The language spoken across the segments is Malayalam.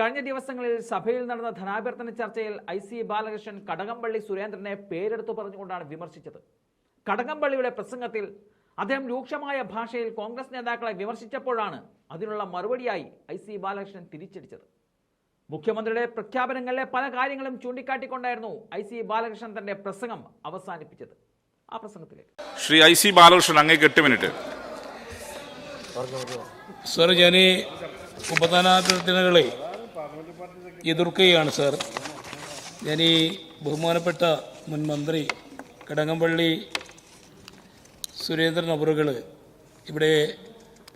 കഴിഞ്ഞ ദിവസങ്ങളിൽ സഭയിൽ നടന്ന ധനാഭ്യർത്ഥന ചർച്ചയിൽ ഐ സി ബാലകൃഷ്ണൻ കടകംപള്ളി സുരേന്ദ്രനെ പേരെടുത്തു പറഞ്ഞുകൊണ്ടാണ് വിമർശിച്ചത്. കടകംപള്ളിയുടെ പ്രസംഗത്തിൽ അദ്ദേഹം രൂക്ഷമായ ഭാഷയിൽ കോൺഗ്രസ് നേതാക്കളെ വിമർശിച്ചപ്പോഴാണ് അതിനുള്ള മറുപടിയായി ഐ സി ബാലകൃഷ്ണൻ തിരിച്ചടിച്ചത്. മുഖ്യമന്ത്രിയുടെ പ്രഖ്യാപനങ്ങളിലെ പല കാര്യങ്ങളും ചൂണ്ടിക്കാട്ടിക്കൊണ്ടായിരുന്നു ഐ സി ബാലകൃഷ്ണൻ തന്റെ പ്രസംഗം അവസാനിപ്പിച്ചത്. ആ പ്രസംഗത്തിലേക്ക്. ശ്രീ ഐ സി ബാലകൃഷ്ണൻ അങ്ങേക്ക് എട്ട് മിനിറ്റ്. സാർ ഞാൻ ഈ ഉപധാനാഭ്യർത്ഥനകളെ എതിർക്കുകയാണ് സാർ. ഞാൻ ഈ ബഹുമാനപ്പെട്ട മുൻ മന്ത്രി കടകംപള്ളി സുരേന്ദ്രൻ അവറുകൾ ഇവിടെ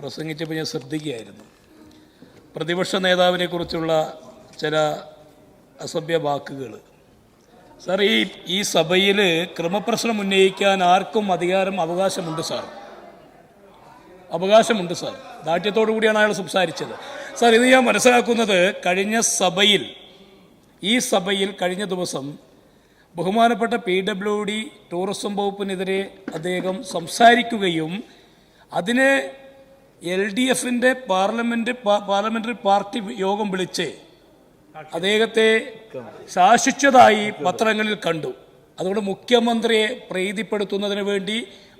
പ്രസംഗിച്ചപ്പോൾ ഞാൻ ശ്രദ്ധിക്കുകയായിരുന്നു. പ്രതിപക്ഷ നേതാവിനെ കുറിച്ചുള്ള ചില അസഭ്യ വാക്കുകൾ സാർ ഈ ഈ സഭയിൽ ക്രമപ്രശ്നം ഉന്നയിക്കാൻ ആർക്കും അധികാരം അവകാശമുണ്ട് സാർ. അവകാശമുണ്ട് സാർ. ദാഠ്യത്തോടു കൂടിയാണ് അയാൾ സംസാരിച്ചത്. സാർ ഇത് ഞാൻ മനസ്സിലാക്കുന്നത് കഴിഞ്ഞ സഭയിൽ ഈ സഭയിൽ കഴിഞ്ഞ ദിവസം ബഹുമാനപ്പെട്ട പി ഡബ്ല്യു ഡി ടൂറിസം വകുപ്പിനെതിരെ അദ്ദേഹം സംസാരിക്കുകയും അതിനെ എൽ ഡി എഫിന്റെ പാർലമെന്റ് പാർലമെന്ററി പാർട്ടി യോഗം വിളിച്ച് അദ്ദേഹത്തെ ശാസിച്ചതായി പത്രങ്ങളിൽ കണ്ടു. അതുകൊണ്ട് മുഖ്യമന്ത്രിയെ പ്രീതിപ്പെടുത്തുന്നതിന് വേണ്ടി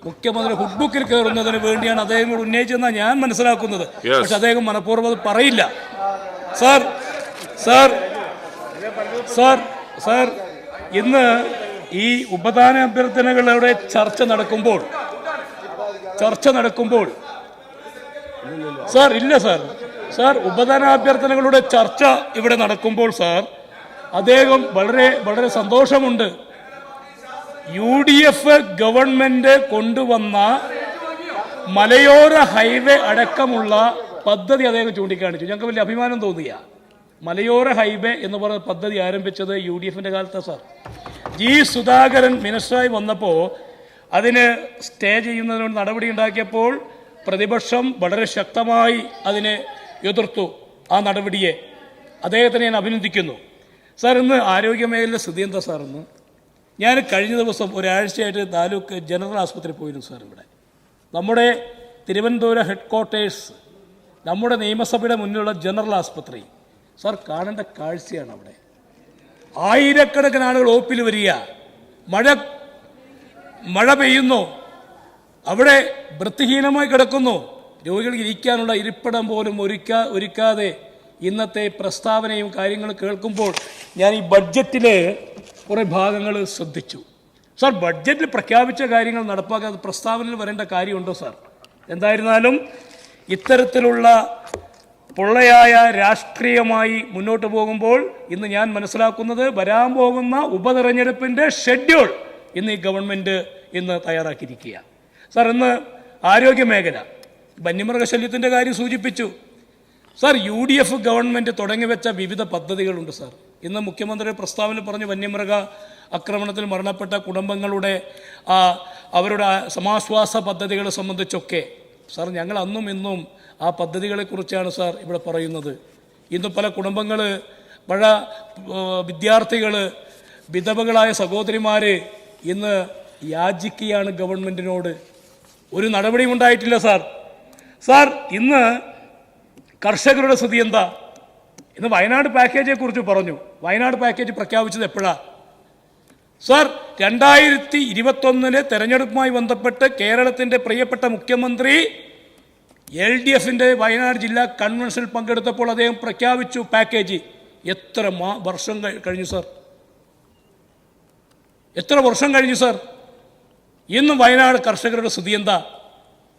മുഖ്യമന്ത്രി ഹുഡ്ബുക്കിൽ കയറുന്നതിന് വേണ്ടിയാണ് അദ്ദേഹം കൂടെ ഉന്നയിച്ചതെന്നാണ് ഞാൻ മനസ്സിലാക്കുന്നത്. പക്ഷെ അദ്ദേഹം മനഃപൂർവം അത് പറയില്ല. സാർ സാർ സാർ സാർ ഇന്ന് ഈ ഉപദാന അഭ്യർത്ഥനകളുടെ ചർച്ച നടക്കുമ്പോൾ ചർച്ച നടക്കുമ്പോൾ സാർ ഇല്ല സാർ. സാർ ഉപദാനാഭ്യർത്ഥനകളുടെ ചർച്ച ഇവിടെ നടക്കുമ്പോൾ സാർ അദ്ദേഹം വളരെ വളരെ സന്തോഷമുണ്ട്. യു ഡി എഫ് ഗവൺമെന്റ് കൊണ്ടുവന്ന മലയോര ഹൈവേ അടക്കമുള്ള പദ്ധതി അദ്ദേഹം ചൂണ്ടിക്കാണിച്ചു. ഞങ്ങൾക്ക് വലിയ അഭിമാനം തോന്നിയ. മലയോര ഹൈവേ എന്ന് പറഞ്ഞ പദ്ധതി ആരംഭിച്ചത് യു ഡി എഫിന്റെ കാലത്താണ് സാർ. ജി സുധാകരൻ മിനിസ്റ്ററായി വന്നപ്പോൾ അതിന് സ്റ്റേ ചെയ്യുന്നതിനോട് നടപടി ഉണ്ടാക്കിയപ്പോൾ പ്രതിപക്ഷം വളരെ ശക്തമായി അതിനെ എതിർത്തു ആ നടപടിയെ. അദ്ദേഹത്തിനെ ഞാൻ അഭിനന്ദിക്കുന്നു. സാർ ഇന്ന് ആരോഗ്യമേഖലയിലെ സ്ഥിതി എന്താ സാർ ഇന്ന്? ഞാൻ കഴിഞ്ഞ ദിവസം ഒരാഴ്ചയായിട്ട് താലൂക്ക് ജനറൽ ആശുപത്രി പോയിരുന്നു സാർ ഇവിടെ. നമ്മുടെ തിരുവനന്തപുരം ഹെഡ് ക്വാർട്ടേഴ്സ് നമ്മുടെ നിയമസഭയുടെ മുന്നിലുള്ള ജനറൽ ആശുപത്രി. സാർ കാണേണ്ട കാഴ്ചയാണ് അവിടെ. ആയിരക്കണക്കിന് ആളുകൾ ഓപ്പിൽ വരിക. മഴ മഴ പെയ്യുന്നു. അവിടെ വൃത്തിഹീനമായി കിടക്കുന്നു. രോഗികൾക്ക് ഇരിക്കാനുള്ള ഇരിപ്പിടം പോലും ഒരുക്കാ ഒരുക്കാതെ ഇന്നത്തെ പ്രസ്താവനയും കാര്യങ്ങളും കേൾക്കുമ്പോൾ ഞാൻ ഈ ബഡ്ജറ്റിലെ കുറേ ഭാഗങ്ങൾ ശ്രദ്ധിച്ചു. സാർ ബഡ്ജറ്റിൽ പ്രഖ്യാപിച്ച കാര്യങ്ങൾ നടപ്പാക്കാതെ പ്രസ്താവനയിൽ വരേണ്ട കാര്യമുണ്ടോ സാർ? എന്തായിരുന്നാലും ഇത്തരത്തിലുള്ള പൊള്ളയായ രാഷ്ട്രീയമായി മുന്നോട്ട് പോകുമ്പോൾ ഇന്ന് ഞാൻ മനസ്സിലാക്കുന്നത് വരാൻ പോകുന്ന ഉപതെരഞ്ഞെടുപ്പിന്റെ ഷെഡ്യൂൾ ഇന്ന് ഈ ഗവൺമെന്റ് ഇന്ന് തയ്യാറാക്കിയിരിക്കുക സാർ ഇന്ന് ആരോഗ്യ മേഖല വന്യമൃഗശല്യത്തിന്റെ കാര്യം സൂചിപ്പിച്ചു. Sir U D F government തുടങ്ങിവെച്ച വിവിധ പദ്ധതികളുണ്ട് സാർ. ഇന്ന് മുഖ്യമന്ത്രിയുടെ പ്രസ്താവന പറഞ്ഞു വന്യമൃഗ ആക്രമണത്തിൽ മരണപ്പെട്ട കുടുംബങ്ങളുടെ അവരുടെ സമാശ്വാസ പദ്ധതികളെ സംബന്ധിച്ചൊക്കെ. സാർ ഞങ്ങൾ അന്നും ഇന്നും ആ പദ്ധതികളെക്കുറിച്ചാണ് സാർ ഇവിടെ പറയുന്നത്. ഇന്ന് പല കുടുംബങ്ങൾ പല വിദ്യാർത്ഥികൾ വിധവകളായ സഹോദരിമാർ ഇന്ന് യാചിക്കുകയാണ് ഗവൺമെന്റിനോട് ഒരു നടപടിയും ഉണ്ടായിട്ടില്ല സാർ. സാർ ഇന്ന് കർഷകരുടെ സ്ഥിതി എന്താ? ഇന്ന് വയനാട് പാക്കേജിനെ കുറിച്ച് പറഞ്ഞു. വയനാട് പാക്കേജ് പ്രഖ്യാപിച്ചത് എപ്പോഴാ? സാർ രണ്ടായിരത്തി ഇരുപത്തൊന്നിലെ തെരഞ്ഞെടുപ്പുമായി ബന്ധപ്പെട്ട് കേരളത്തിന്റെ പ്രിയപ്പെട്ട മുഖ്യമന്ത്രി എൽ ഡി എഫിന്റെ വയനാട് ജില്ലാ കൺവെൻഷൻ പങ്കെടുത്തപ്പോൾ അദ്ദേഹം പ്രഖ്യാപിച്ചു പാക്കേജ് എത്ര വർഷം കഴി- കഴിഞ്ഞു സാർ? എത്ര വർഷം കഴിഞ്ഞു സർ? ഇന്നും വയനാട് കർഷകരുടെ സ്ഥിതി എന്താ?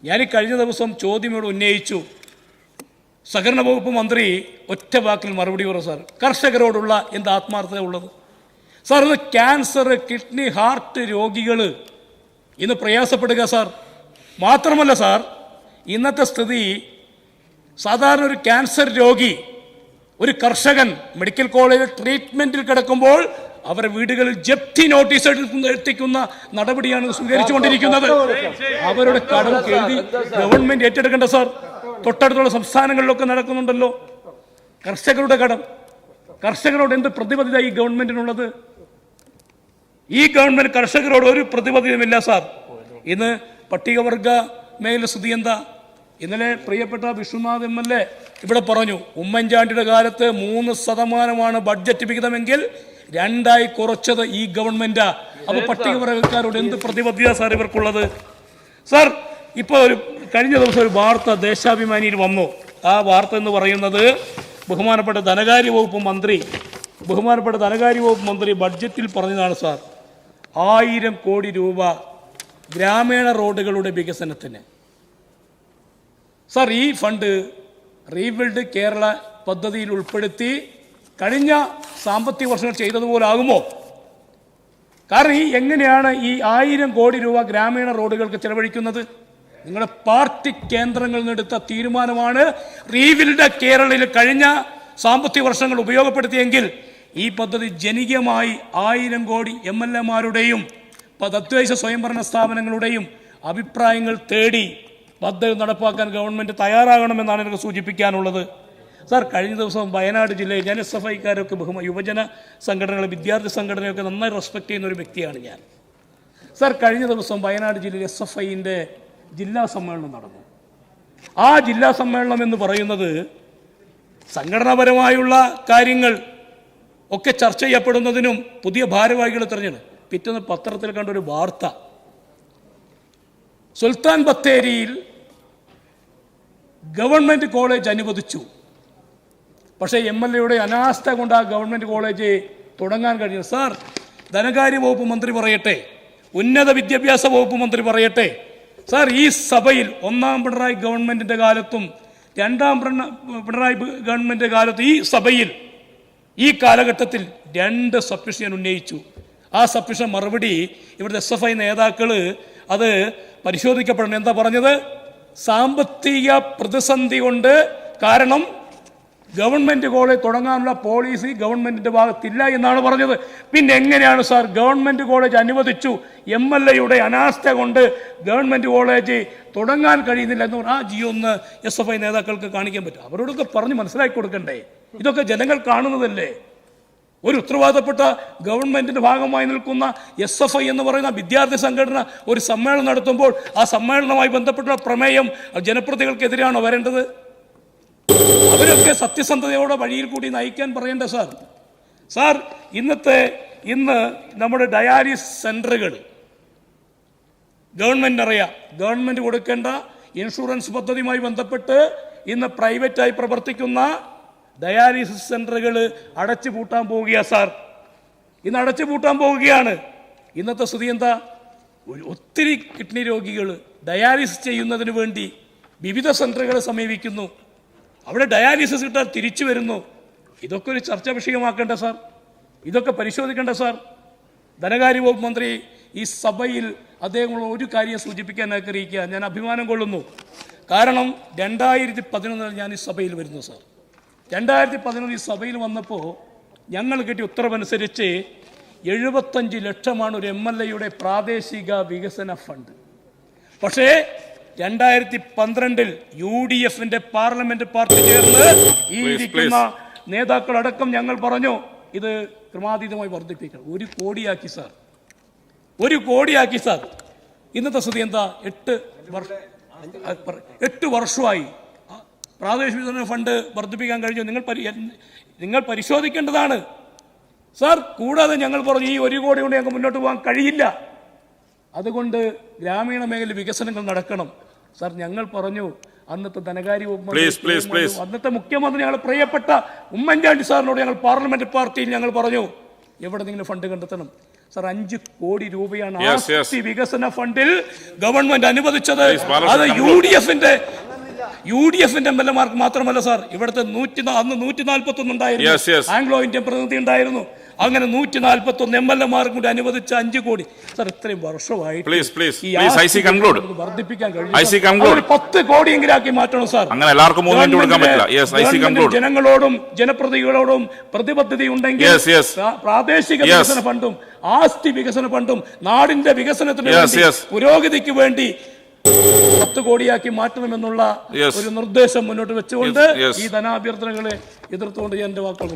ഞാൻ ഈ കഴിഞ്ഞ ദിവസം ചോദ്യം ഇവിടെ ഉന്നയിച്ചു. സഹകരണ വകുപ്പ് മന്ത്രി ഒറ്റ വാക്കിൽ മറുപടി പറഞ്ഞു സാർ കർഷകരോടുള്ള എന്ത് ആത്മാർത്ഥത ഉള്ളത് സാർ ഇന്ന് ക്യാൻസർ കിഡ്നി ഹാർട്ട് രോഗികൾ ഇന്ന് പ്രയാസപ്പെടുക സാർ മാത്രമല്ല സാർ ഇന്നത്തെ സ്ഥിതി സാധാരണ ഒരു ക്യാൻസർ രോഗി ഒരു കർഷകൻ മെഡിക്കൽ കോളേജിൽ ട്രീറ്റ്മെന്റിൽ കിടക്കുമ്പോൾ അവരുടെ വീടുകളിൽ ജപ്തി നോട്ടീസ് എത്തിക്കുന്ന നടപടിയാണ് സ്വീകരിച്ചുകൊണ്ടിരിക്കുന്നത് അവരുടെ കടം എഴുതി ഗവൺമെന്റ് ഏറ്റെടുക്കേണ്ട സാർ തൊട്ടടുത്തുള്ള സംസ്ഥാനങ്ങളിലൊക്കെ നടക്കുന്നുണ്ടല്ലോ. കർഷകരുടെ കടം. കർഷകരോട് എന്ത് പ്രതിബദ്ധത ഈ ഗവൺമെന്റിനുള്ളത്? ഈ ഗവൺമെന്റ് കർഷകരോട് ഒരു പ്രതിബദ്ധതയുമില്ല സാർ. ഇന്ന് പട്ടികവർഗ മേഖല സ്ഥിതി എന്താ? ഇന്നലെ പ്രിയപ്പെട്ട വിഷ്ണുനാഥ് എം എൽ എ ഇവിടെ പറഞ്ഞു ഉമ്മൻചാണ്ടിയുടെ കാലത്ത് മൂന്ന് ശതമാനമാണ് ബഡ്ജറ്റ് വിഹിതമെങ്കിൽ രണ്ടായി കുറച്ചത് ഈ ഗവൺമെന്റാ. അപ്പൊ പട്ടികവർഗക്കാരോട് എന്ത് പ്രതിബദ്ധത സാർ ഇവർക്കുള്ളത്? സാർ ഇപ്പോൾ ഒരു കഴിഞ്ഞ ദിവസം ഒരു വാർത്ത ദേശാഭിമാനിയിൽ വന്നു. ആ വാർത്ത എന്ന് പറയുന്നത് ബഹുമാനപ്പെട്ട ധനകാര്യ വകുപ്പ് മന്ത്രി ബഹുമാനപ്പെട്ട ധനകാര്യ വകുപ്പ് മന്ത്രി ബഡ്ജറ്റിൽ പറഞ്ഞതാണ് സാർ ആയിരം കോടി രൂപ ഗ്രാമീണ റോഡുകളുടെ വികസനത്തിന്. സാർ ഈ ഫണ്ട് റീബിൽഡ് കേരള പദ്ധതിയിൽ ഉൾപ്പെടുത്തി കഴിഞ്ഞ സാമ്പത്തിക വർഷങ്ങൾ ചെയ്തതുപോലെ ആകുമോ? കാരണം ഈ എങ്ങനെയാണ് ഈ ആയിരം കോടി രൂപ ഗ്രാമീണ റോഡുകൾക്ക് ചെലവഴിക്കുന്നത്? നിങ്ങളുടെ പാർട്ടി കേന്ദ്രങ്ങളിൽ നിന്നെടുത്ത തീരുമാനമാണ് റീവിൽഡ് കേരളയിൽ കഴിഞ്ഞ സാമ്പത്തിക വർഷങ്ങൾ ഉപയോഗപ്പെടുത്തിയെങ്കിൽ ഈ പദ്ധതി ജനികമായി ആയിരം കോടി എം എൽ എമാരുടെയും തദ്ദേശ സ്വയംഭരണ സ്ഥാപനങ്ങളുടെയും അഭിപ്രായങ്ങൾ തേടി പദ്ധതി നടപ്പാക്കാൻ ഗവൺമെന്റ് തയ്യാറാകണമെന്നാണ് എനിക്ക് സൂചിപ്പിക്കാനുള്ളത്. സാർ കഴിഞ്ഞ ദിവസം വയനാട് ജില്ലയിൽ ഞാൻ എസ് എഫ് ഐക്കാരൊക്കെ ബഹുമ യുവജന സംഘടനകൾ വിദ്യാർത്ഥി സംഘടനയൊക്കെ നന്നായി റെസ്പെക്ട് ചെയ്യുന്ന ഒരു വ്യക്തിയാണ് ഞാൻ. സാർ കഴിഞ്ഞ ദിവസം വയനാട് ജില്ലയിൽ എസ് എഫ് ഐന്റെ ജില്ലാ സമ്മേളനം നടന്നു. ആ ജില്ലാ സമ്മേളനം എന്ന് പറയുന്നത് സംഘടനാപരമായുള്ള കാര്യങ്ങൾ ഒക്കെ ചർച്ച ചെയ്യപ്പെടുന്നതിനും പുതിയ ഭാരവാഹികളെ തെരഞ്ഞെടു പിറ്റേന്ന് പത്രത്തിൽ കണ്ട ഒരു വാർത്ത. സുൽത്താൻ ബത്തേരിയിൽ ഗവൺമെന്റ് കോളേജ് അനുവദിച്ചു. പക്ഷേ എം എൽ എയുടെ അനാസ്ഥ കൊണ്ട് ആ ഗവൺമെന്റ് കോളേജ് തുടങ്ങാൻ കഴിഞ്ഞു സാർ ധനകാര്യ വകുപ്പ് മന്ത്രി പറയട്ടെ ഉന്നത വിദ്യാഭ്യാസ വകുപ്പ് മന്ത്രി പറയട്ടെ സാർ ഈ സഭയിൽ ഒന്നാം പിണറായി ഗവൺമെന്റിന്റെ കാലത്തും രണ്ടാം പിണ- പിണറായി ഗവൺമെന്റിന്റെ കാലത്തും ഈ സഭയിൽ ഈ കാലഘട്ടത്തിൽ രണ്ട് സബ്മിഷൻ ഉന്നയിച്ചു. ആ സബ്മിഷൻ മറുപടി ഇവിടുത്തെ എസ് എഫ് ഐ നേതാക്കൾ അത് പരിശോധിക്കപ്പെടണം. എന്താ പറഞ്ഞത്? സാമ്പത്തിക പ്രതിസന്ധി കൊണ്ട് കാരണം ഗവൺമെന്റ് കോളേജ് തുടങ്ങാനുള്ള പോളിസി ഗവൺമെന്റിന്റെ ഭാഗത്തില്ല എന്നാണ് പറഞ്ഞത്. പിന്നെ എങ്ങനെയാണ് സാർ ഗവൺമെന്റ് കോളേജ് അനുവദിച്ചു? എം എൽ എയുടെ അനാസ്ഥ കൊണ്ട് ഗവൺമെന്റ് കോളേജ് തുടങ്ങാൻ കഴിയുന്നില്ല എന്ന് പറഞ്ഞാൽ ആ ജിയോ ഒന്ന് എസ് എഫ് ഐ നേതാക്കൾക്ക് കാണിക്കാൻ പറ്റും. അവരോടൊക്കെ പറഞ്ഞ് മനസ്സിലാക്കി കൊടുക്കണ്ടേ? ഇതൊക്കെ ജനങ്ങൾ കാണുന്നതല്ലേ? ഒരു ഉത്തരവാദപ്പെട്ട ഗവൺമെന്റിന്റെ ഭാഗമായി നിൽക്കുന്ന എസ് എഫ് ഐ എന്ന് പറയുന്ന വിദ്യാർത്ഥി സംഘടന ഒരു സമ്മേളനം നടത്തുമ്പോൾ ആ സമ്മേളനവുമായി ബന്ധപ്പെട്ട പ്രമേയം ജനപ്രതികൾക്കെതിരെയാണോ വരേണ്ടത്? അവരൊക്കെ സത്യസന്ധതയോടെ വഴിയിൽ കൂടി നയിക്കാൻ പറയണ്ട സാർ. സാർ ഇന്നത്തെ ഇന്ന് നമ്മുടെ ഡയാലിസ് സെന്ററുകൾ. ഗവൺമെന്റ് അറിയാം. ഗവൺമെന്റ് കൊടുക്കേണ്ട ഇൻഷുറൻസ് പദ്ധതിയുമായി ബന്ധപ്പെട്ട് ഇന്ന് പ്രൈവറ്റായി പ്രവർത്തിക്കുന്ന ഡയാലിസിസ് സെന്ററുകൾ അടച്ചു പൂട്ടാൻ പോവുകയാണ് സാർ. ഇന്ന് അടച്ചു പൂട്ടാൻ പോവുകയാണ്. ഇന്നത്തെ സ്ഥിതി എന്താ? ഒത്തിരി കിഡ്നി രോഗികൾ ഡയാലിസിസ് ചെയ്യുന്നതിന് വേണ്ടി വിവിധ സെന്ററുകളെ സമീപിക്കുന്നു. അവിടെ ഡയാലിസിസ് കിട്ടാൻ തിരിച്ചു വരുന്നു. ഇതൊക്കെ ഒരു ചർച്ചാ വിഷയമാക്കേണ്ട സാർ. ഇതൊക്കെ പരിശോധിക്കേണ്ട സാർ. ധനകാര്യ വകുപ്പ് മന്ത്രി ഈ സഭയിൽ അദ്ദേഹമുള്ള ഒരു കാര്യം സൂചിപ്പിക്കാൻ ആഗ്രഹിക്കുക ഞാൻ അഭിമാനം കൊള്ളുന്നു. കാരണം രണ്ടായിരത്തി പതിനൊന്നിൽ ഞാൻ ഈ സഭയിൽ വരുന്നു സാർ. രണ്ടായിരത്തി പതിനൊന്ന് ഈ സഭയിൽ വന്നപ്പോൾ ഞങ്ങൾ കിട്ടിയ ഉത്തരവനുസരിച്ച് എഴുപത്തഞ്ച് ലക്ഷമാണ് ഒരു എം എൽ എയുടെ പ്രാദേശിക വികസന ഫണ്ട്. പക്ഷേ രണ്ടായിരത്തി പന്ത്രണ്ടിൽ യു ഡി എഫിന്റെ പാർലമെന്റ് പാർട്ടി ചേർന്ന് ഈ ഇരിക്കുന്ന നേതാക്കളടക്കം ഞങ്ങൾ പറഞ്ഞു ഇത് ക്രമാതീതമായി വർദ്ധിപ്പിക്കണം. ഒരു കോടിയാക്കി സാർ. ഒരു കോടിയാക്കി സാർ. ഇന്നത്തെ സ്ഥിതി എന്താ? എട്ട് വർഷം എട്ട് വർഷമായി. പ്രാദേശിക വികസന ഫണ്ട് വർദ്ധിപ്പിക്കാൻ കഴിഞ്ഞു. നിങ്ങൾ നിങ്ങൾ പരിശോധിക്കേണ്ടതാണ്. സാർ കൂടാതെ ഞങ്ങൾ പറഞ്ഞു ഈ ഒരു കോടി കൊണ്ട് ഞങ്ങൾക്ക് മുന്നോട്ട് പോകാൻ കഴിയില്ല. അതുകൊണ്ട് ഗ്രാമീണ മേഖല വികസനങ്ങൾ നടക്കണം. സാർ ഞങ്ങൾ പറഞ്ഞു അന്നത്തെ ധനകാര്യ അന്നത്തെ മുഖ്യമന്ത്രി ഞങ്ങൾ പ്രിയപ്പെട്ട ഉമ്മൻചാണ്ടി സാറിനോട് ഞങ്ങൾ പാർലമെന്റ് പാർട്ടിയിൽ ഞങ്ങൾ പറഞ്ഞു എവിടെ നിങ്ങൾ ഫണ്ട് കണ്ടെത്തണം? സാർ അഞ്ച് കോടി രൂപയാണ്. ആസ്തി വികസന ഫണ്ടിൽ ഗവൺമെന്റ് അനുവദിച്ചത്. അത് യു ഡി എഫിന്റെ യു ഡി എഫിന്റെ എം എൽ എമാർക്ക് മാത്രമല്ല സാർ ഇവിടുത്തെ നൂറ്റി അന്ന് നൂറ്റി നാൽപ്പത്തി ഒന്ന് ഉണ്ടായിരുന്നു. ആംഗ്ലോ ഇന്ത്യൻ പ്രതിനിധി ഉണ്ടായിരുന്നു. അങ്ങനെ നൂറ്റി നാൽപ്പത്തി ഒന്ന് എം എൽ എമാർക്കും കൂടി അനുവദിച്ച അഞ്ച് കോടി. സാർ ഇത്രയും വർദ്ധിപ്പിക്കാൻ കഴിയും. അതൊരു പത്ത് കോടിയെങ്കിലും ആക്കി മാറ്റണം സാർ. അങ്ങനെ എല്ലാവർക്കും ജനങ്ങളോടും ജനപ്രതികളോടും പ്രതിബദ്ധത ഉണ്ടെങ്കിൽ പ്രാദേശിക വികസന ഫണ്ടും ആസ്തി വികസന ഫണ്ടും നാടിന്റെ വികസനത്തിന് പുരോഗതിക്ക് വേണ്ടി പത്ത് കോടിയാക്കി മാറ്റണമെന്നുള്ള. ഒരു നിർദ്ദേശം മുന്നോട്ട് വെച്ചുകൊണ്ട്. ഈ ധനാഭ്യർത്ഥനകളെ എതിർത്തുകൊണ്ട് ഞാൻ എന്റെ വാക്കുകൾ